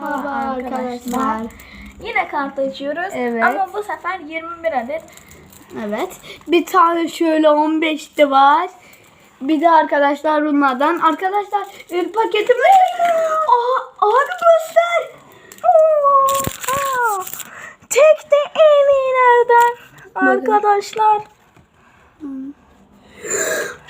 Merhaba arkadaşlar. Yine kart açıyoruz. Evet. Ama bu sefer 21 adet. Evet. Bir tane şöyle 15'te var. Bir de arkadaşlar bunlardan. Arkadaşlar bir paketimi... Aa, abi göster. Tek de en iyilerden. Arkadaşlar.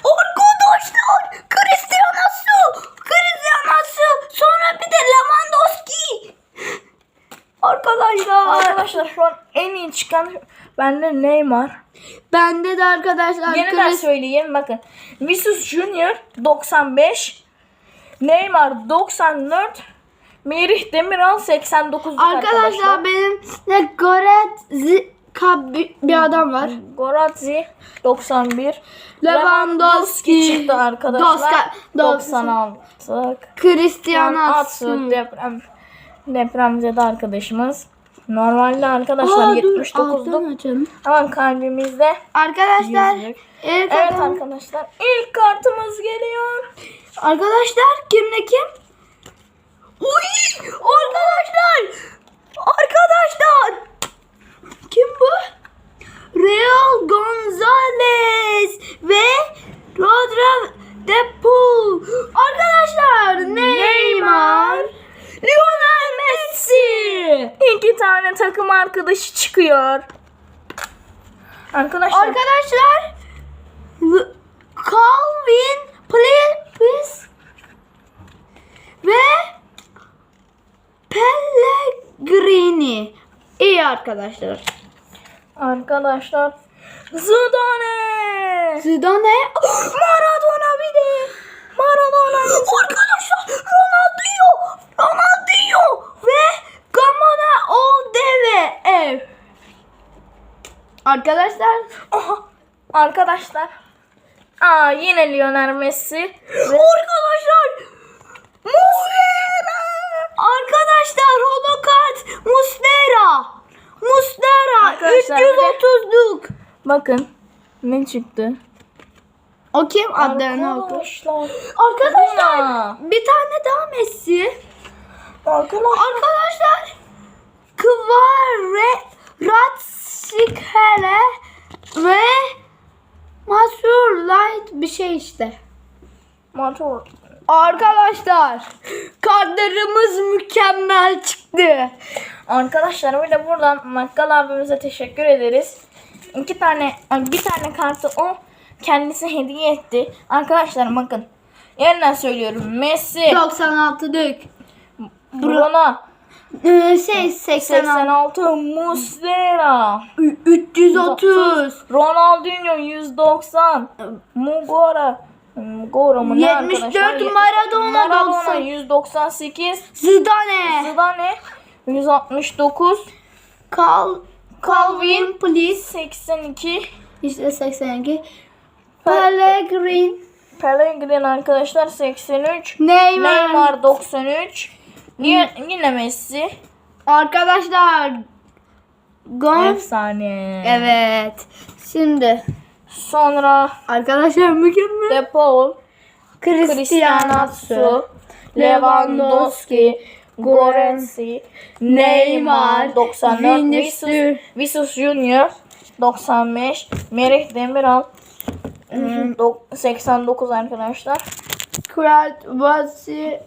Arkadaşlar Cristiano Su. Cristiano Su. Sonra bir de Lewandowski. Arkadaşlar. Arkadaşlar şu an en iyi çıkan bende Neymar. Bende de arkadaşlar Yeniden Chris- söyleyeyim bakın. Vinicius Junior 95. Neymar 94. Merih Demiral 89 Arkadaşlar benim de Goret Zika bir, adam var. Gorazzi 91. Lewandowski çıktı arkadaşlar. Doska- Doska- 96. Cristiano Atsu. deprem depremzede arkadaşımız. Normalde arkadaşlar Aa, dur, 79'luk. alttan açalım. Hemen kalbimizde Arkadaşlar yüzlük. Evet adam- arkadaşlar ilk kartımız geliyor. Arkadaşlar kimle kim? Uy! Arkadaşlar! Arkadaşlar! Kim bu? Real Gonzalez ve Rodra De Paul. Arkadaşlar Neymar, Lionel Messi. İki tane takım arkadaşı çıkıyor. Arkadaşlar Arkadaşlar Calvin Phillips ve Pellegrini. İyi arkadaşlar. arkadaşlar Zidane. Zidane. Maradona bir de. Maradona. arkadaşlar Ronaldinho. Ronaldinho ve Gamona Oldeve ev. Arkadaşlar Aha. Arkadaşlar. Aa yine Lionel Messi. Arkadaşlar Muslera Arkadaşlar holokart Muslera Muslera Arkadaşlar, bir de- 330'luk Bakın ne çıktı? O kim? Adlarını oku. Arkadaşlar. Aa. bir tane daha Messi Arkadaşlar. Arkadaşlar Kvare Ratsikhele ve Masur Light bir şey işte. Motor. Arkadaşlar kartlarımız mükemmel çıktı. Arkadaşlar bir de buradan Makkal abimize teşekkür ederiz. İki tane, bir tane kartı o kendisi hediye etti. Arkadaşlar bakın. Yeniden söylüyorum. Messi, 96'lık. Bruno, Ee, şey 86. 86, Muslera, 330. Ronaldinho 190, Mugora, Mugora mı ne 74 arkadaşlar? Maradona Maradona 90. 198, Zidane. Zidane 169, Cal Calvin please. 82, İşte 82. Pellegrini. Pellegrini arkadaşlar 83. Neymar. Neymar 93. Yine, yine Messi. Arkadaşlar. Gon. Efsane. Evet. Şimdi Sonra arkadaşlar mükemmel. De Paul, Cristiano Atsu, Lewandowski, Goretzka, Neymar 94, Vinicius. Vinicius, Junior 95, Merih Demiral hmm, dok- 89 arkadaşlar. Krat Vasi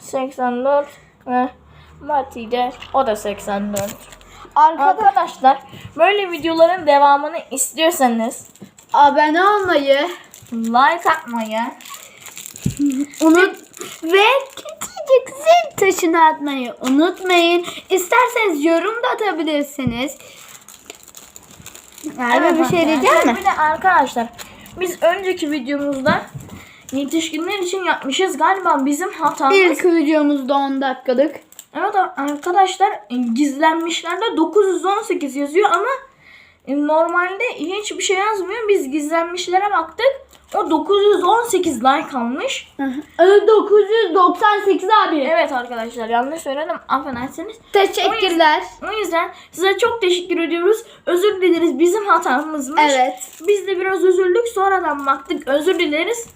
84 ve Mati de o da 84. Arkadaşlar Arkadaşlar böyle videoların devamını istiyorsanız abone olmayı like atmayı, unut ve küçücük zil taşını atmayı unutmayın. İsterseniz yorum da atabilirsiniz. Merve bir şey arkadaşlar, mi? Bir de arkadaşlar biz önceki videomuzda yetişkinler için yapmışız. Galiba bizim hatamız. İlk videomuzda 10 dakikalık. Evet arkadaşlar e, gizlenmişlerde 918 yazıyor ama e, normalde hiçbir şey yazmıyor. Biz gizlenmişlere baktık. O 918 like almış. Ee, 998 abi. Evet arkadaşlar yanlış söyledim. Affedersiniz. Teşekkürler. O yüzden size çok teşekkür ediyoruz. Özür dileriz bizim hatamızmış. Evet. Biz de biraz üzüldük. Sonradan baktık. Özür dileriz.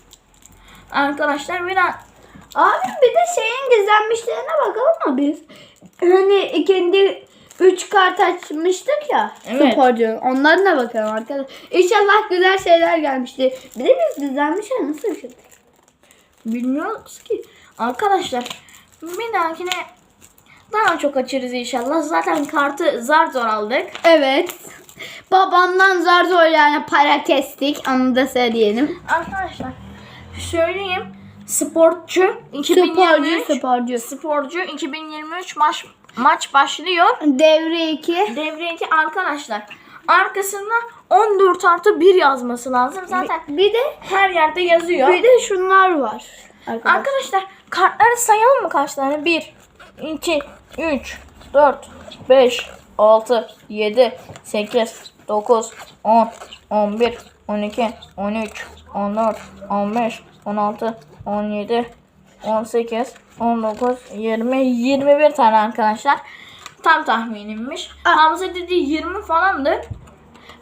Arkadaşlar bir daha Abi bir de şeyin gizlenmişlerine bakalım mı biz? Hani kendi 3 kart açmıştık ya. Evet. Sporcu. Onlarına bakalım arkadaşlar. İnşallah güzel şeyler gelmiştir. Bir de biz gizlenmişler nasıl bir şey? Bilmiyoruz ki. Arkadaşlar bir dahakine daha çok açarız inşallah. Zaten kartı zar zor aldık. Evet. Babamdan zar zor yani para kestik. Onu da söyleyelim. Arkadaşlar söyleyeyim. Sportçu 2023 Sporcu, sporcu. Sporcu 2023 maç maç başlıyor. Devre 2. Devre 2 arkadaşlar. Arkasında 14 artı 1 yazması lazım. Zaten Bir de her yerde yazıyor. bir de şunlar var. Arkadaşlar. Arkadaşlar kartları sayalım mı kaç tane? 1, 2, 3, 4, 5, 6, 7, 8, 9, 10, 11, 12, 13, 14, 15, 16, 17, 18, 19, 20, 21 tane arkadaşlar. Tam tahminimmiş. Hamza dedi 20 falandı.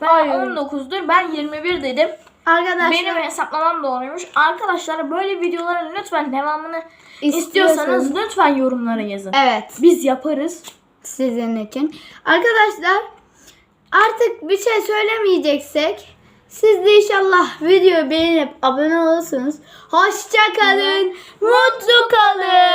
Ben Hayır. 19'dur. Ben 21 dedim. Arkadaşlar Benim hesaplamam doğruymuş. Arkadaşlar böyle videoların lütfen devamını İstiyorsanız- istiyorsanız lütfen yorumlara yazın. evet Biz yaparız. sizin için. Arkadaşlar artık bir şey söylemeyeceksek siz de inşallah videoyu beğenip abone olursunuz. Hoşça kalın. Mutlu kalın.